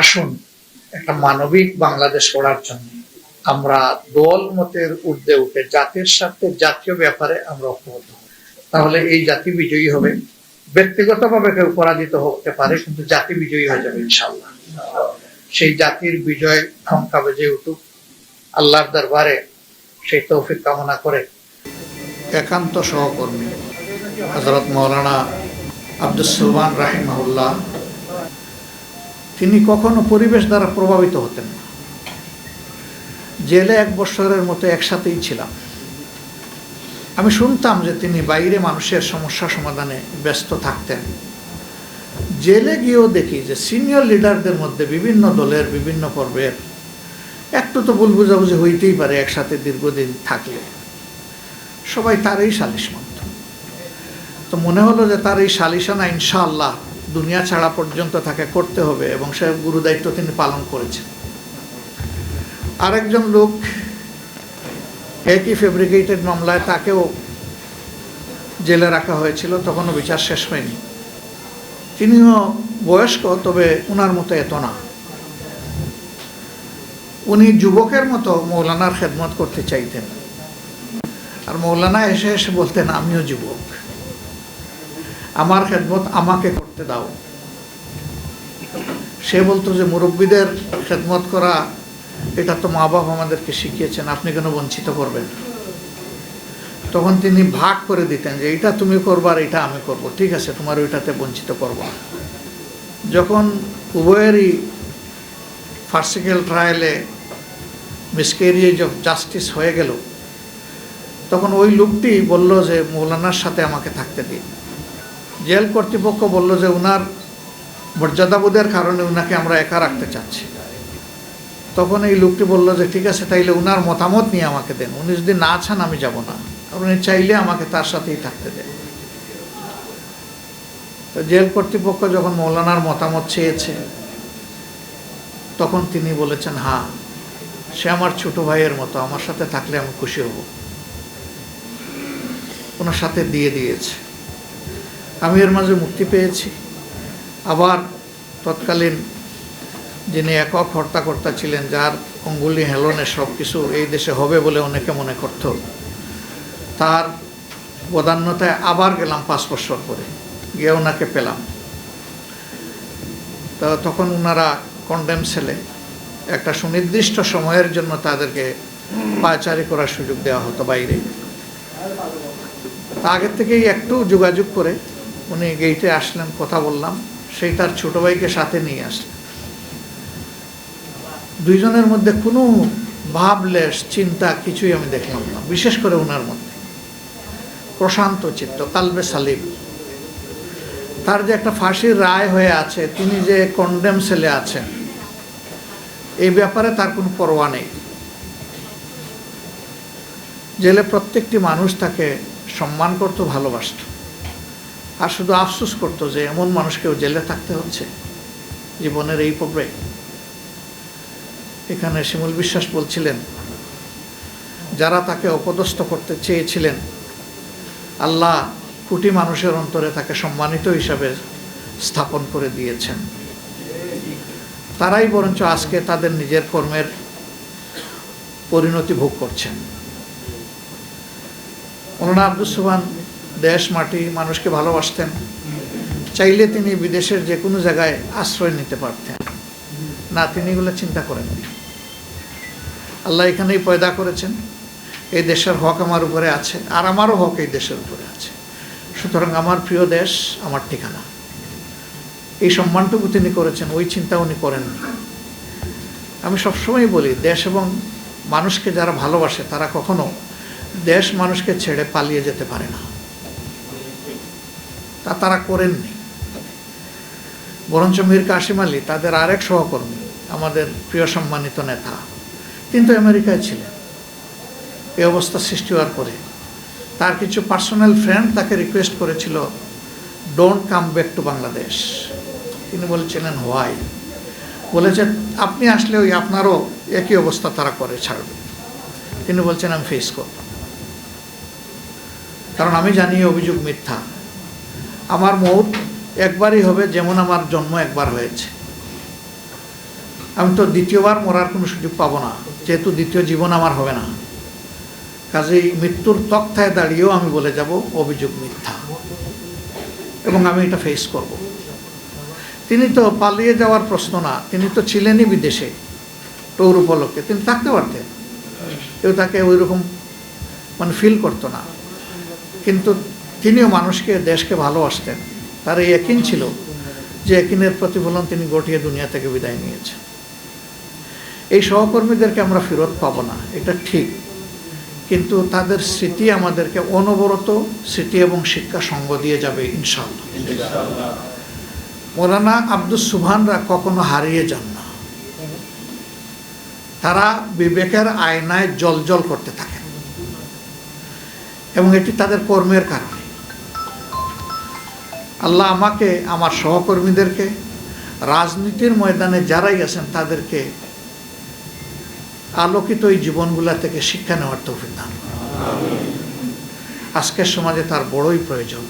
আসুন, একটা মানবিক বাংলাদেশ গড়ার জন্য আমরা দল মতের ঊর্ধ্বে উঠে জাতির স্বার্থে জাতীয় ব্যাপারে আমরা ঐক্যবদ্ধ। তাহলে এই জাতি বিজয়ী হবে। ব্যক্তিগতভাবে কেউ পরাজিত হতে পারে, কিন্তু জাতি বিজয়ী হয়ে যাবে ইনশাল্লাহ সেই জাতির বিজয় ক্ষমতা বেজে উঠুক। আল্লাহর দরবারে সেই তৌফিক কামনা করে একান্ত সহকর্মী হজরত মৌলানা আব্দুল সুলমান রাহিমাহুল্লাহ তিনি কখনো পরিবেশ দ্বারা প্রভাবিত হতেন না। জেলে এক বছরের মতো একসাথেই ছিলাম। আমি শুনতাম যে তিনি বাইরে মানুষের সমস্যা সমাধানে ব্যস্ত থাকতেন। জেলে গিয়েও দেখি যে সিনিয়র লিডারদের মধ্যে বিভিন্ন দলের বিভিন্ন পর্বের, একটু তো ভুল বুঝাবুঝি হইতেই পারে একসাথে দীর্ঘদিন থাকলে। সবাই তারই সালিশ মানত তো মনে হলো যে তার এই সালিশানা ইনশাআল্লাহ দুনিয়া ছাড়া পর্যন্ত তাকে করতে হবে এবং সে গুরুদায়িত্ব তিনি পালন করেছেন। আরেকজন লোক একই ফেব্রিকেটেড মামলায় তাকেও জেলে রাখা হয়েছিল, তখনও বিচার শেষ হয়নি। তিনিও বয়স্ক, তবে উনার মতো এত না। উনি যুবকের মতো মৌলানার খেদমত করতে চাইতেন। আর মৌলানা এসে এসে বলতেন, আমিও যুবক। আমার খেদমত আমাকে করতে দাও। সে বলতো যে মুরব্বীদের খেদমত করা, এটা তো মা বাবা আমাদেরকে শিখিয়েছেন, আপনি কেন বঞ্চিত করবেন? তখন তিনি ভাগ করে দিতেন যে এটা তুমি করব আর এটা আমি করব, ঠিক আছে, তোমার ওইটাতে বঞ্চিত করব যখন উভয়েরই ফার্সিক্যাল ট্রায়ালে মিসক্যারিয়েজ অফ জাস্টিস হয়ে গেল, তখন ওই লোকটি বলল যে, মৌলানার সাথে আমাকে থাকতে দিন। জেল কর্তৃপক্ষ বলল যে উনার মর্যাদাবোধের কারণে উনাকে আমরা একা রাখতে চাচ্ছি। তখন এই লোকটি বলল যে, ঠিক আছে, তাইলে উনার মতামত নিয়ে আমাকে দেন। উনি যদি না চান, আমি যাব না। উনি চাইলে আমাকে তার সাথেই থাকতে দেন। তো জেল কর্তৃপক্ষ যখন মৌলানার মতামত চেয়েছে, তখন তিনি বলেছেন হ্যাঁ সে আমার ছোট ভাইয়ের মতো। আমার সাথে থাকলে আমি খুশি হব। ওনার সাথে দিয়ে দিয়েছে। আমি এর মাঝে মুক্তি পেয়েছি। আবার তৎকালীন যিনি একক হর্তাকর্তা ছিলেন, যার অঙ্গুলি হেলনে সব কিছু এই দেশে হবে বলে অনেকে মনে করত, তার বদান্যতায় আবার গেলাম পাঁচ বছর পরে, গিয়ে ওনাকে পেলাম। তো তখন ওনারা কন্ডেম সেলে একটা সুনির্দিষ্ট সময়ের জন্য তাদেরকে পায়চারি করার সুযোগ দেওয়া হতো বাইরে। তা আগের থেকেই একটু যোগাযোগ করে উনি গেইটে আসলেন, কথা বললাম। সেই তার ছোট ভাইকে সাথে নিয়ে আসলেন। দুইজনের মধ্যে কোনো ভাবলেশ চিন্তা কিছুই আমি দেখলাম না, বিশেষ করে ওনার মধ্যে। প্রশান্ত চিত্ত, কালবে সালিম। তার যে একটা ফাঁসির রায় হয়ে আছে, তিনি যে কন্ডেম সেলে আছেন, এই ব্যাপারে তার কোনো পরোয়া নেই। জেলে প্রত্যেকটি মানুষ তাকে সম্মান করতো, ভালোবাসত। আর শুধু আফসোস করতো যে এমন মানুষকেও জেলে থাকতে হচ্ছে জীবনের এই পর্বে এখানে শিমুল বিশ্বাস বলছিলেন, যারা তাকে অপদস্থ করতে চেয়েছিলেন, আল্লাহ কোটি মানুষের অন্তরে তাকে সম্মানিত হিসাবে স্থাপন করে দিয়েছেন। তারাই বরঞ্চ আজকে তাদের নিজের কর্মের পরিণতি ভোগ করছেন। মৌলানা আব্দুল সুবান দেশ, মাটি, মানুষকে ভালোবাসতেন। চাইলে তিনি বিদেশের যে কোনো জায়গায় আশ্রয় নিতে পারতেন। না, তিনি এগুলো চিন্তা করেননি। আল্লাহ এখানেই পয়দা করেছেন। এই দেশের হক আমার উপরে আছে আর আমারও হক এই দেশের উপরে আছে। সুতরাং আমার প্রিয় দেশ, আমার ঠিকানা। এই সম্মানটুকু তিনি করেছেন, ওই চিন্তা উনি করেননি। আমি সবসময় বলি, দেশ এবং মানুষকে যারা ভালোবাসে, তারা কখনো দেশ মানুষকে ছেড়ে পালিয়ে যেতে পারে না। তা তারা করেননি। বরঞ্চ মীর কাশিম আলী তাদের আরেক সহকর্মী, আমাদের প্রিয় সম্মানিত নেতা কিন্তু আমেরিকায় ছিলেন। এই অবস্থা সৃষ্টি হওয়ার পরে তার কিছু পার্সোনাল ফ্রেন্ড তাকে রিকোয়েস্ট করেছিল don't come back to Bangladesh তিনি বলেছিলেন হোয়াই বলেছে, আপনি আসলে ওই আপনারও একই অবস্থা তারা করে, ছাড়বে। তিনি বলছেন আমি ফেস করব। কারণ আমি জানি অভিযোগ মিথ্যা। আমার মৌত একবারই হবে যেমন আমার জন্ম একবার হয়েছে। আমি তো দ্বিতীয়বার মরার কোনো সুযোগ পাবো না, যেহেতু দ্বিতীয় জীবন আমার হবে না। কাজেই মৃত্যুর তক্তায় দাঁড়িয়েও আমি বলে যাব, অভিযোগ মিথ্যা। এবং আমি এটা ফেস করব। তিনি তো পালিয়ে যাওয়ার প্রশ্ন না, তিনি তো ছিলেনই বিদেশে, টৌর উপলক্ষে। তিনি থাকতে পারতেন। কেউ তাকে ওই রকম মানে ফিল করতো না। কিন্তু তিনিও মানুষকে, দেশকে ভালোবাসতেন। তার এই একিন ছিল যে একিনের প্রতিফলন তিনি গটিয়ে দুনিয়া থেকে বিদায় নিয়েছেন। এই সহকর্মীদেরকে আমরা ফেরত পাবো না, এটা ঠিক। কিন্তু তাদের স্মৃতি আমাদেরকে অনবরত স্মৃতি এবং শিক্ষা সঙ্গ দিয়ে যাবে ইনশাল্লাহ মোলানা আব্দুল সুবহানরা কখনো হারিয়ে যান না। তারা বিবেকের আয়নায় জল জল করতে থাকেন। এবং এটি তাদের কর্মের কারণে। আল্লাহ আমাকে, আমার সহকর্মীদেরকে, রাজনীতির ময়দানে যারাই আছেন তাদেরকে আলোকিত এই জীবনগুলা থেকে শিক্ষা নেওয়ার তৌফিক দান আজকের সমাজে তার বড়ই প্রয়োজন।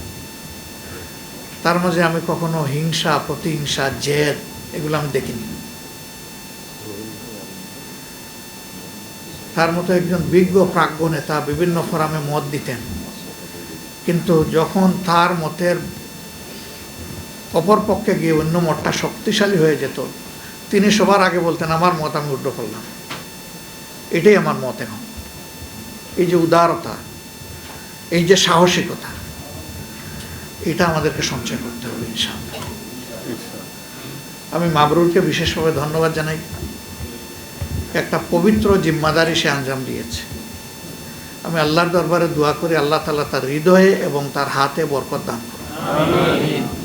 তার মাঝে আমি কখনো হিংসা, প্রতিহিংসা, জেদ এগুলো আমি দেখিনি। তার মতো একজন বিজ্ঞ প্রাজ্ঞ নেতা বিভিন্ন ফোরামে মত দিতেন। কিন্তু যখন তার মতের অপর পক্ষে গিয়ে অন্য মতটা শক্তিশালী হয়ে যেত। তিনি সবার আগে বলতেন, আমার মত আমি উড্ড করলাম। এটাই আমার মত এখন। এই যে উদারতা, এই যে সাহসিকতা, এটা আমাদেরকে সঞ্চয় করতে হবে ইনশাআল্লাহ। আমি মাবরুরকে বিশেষভাবে ধন্যবাদ জানাই। একটা পবিত্র জিম্মাদারি সে আঞ্জাম দিয়েছে। আমি আল্লাহর দরবারে দোয়া করি, আল্লাহ তালা তার হৃদয়ে এবং তার হাতে বরকত দান করুন।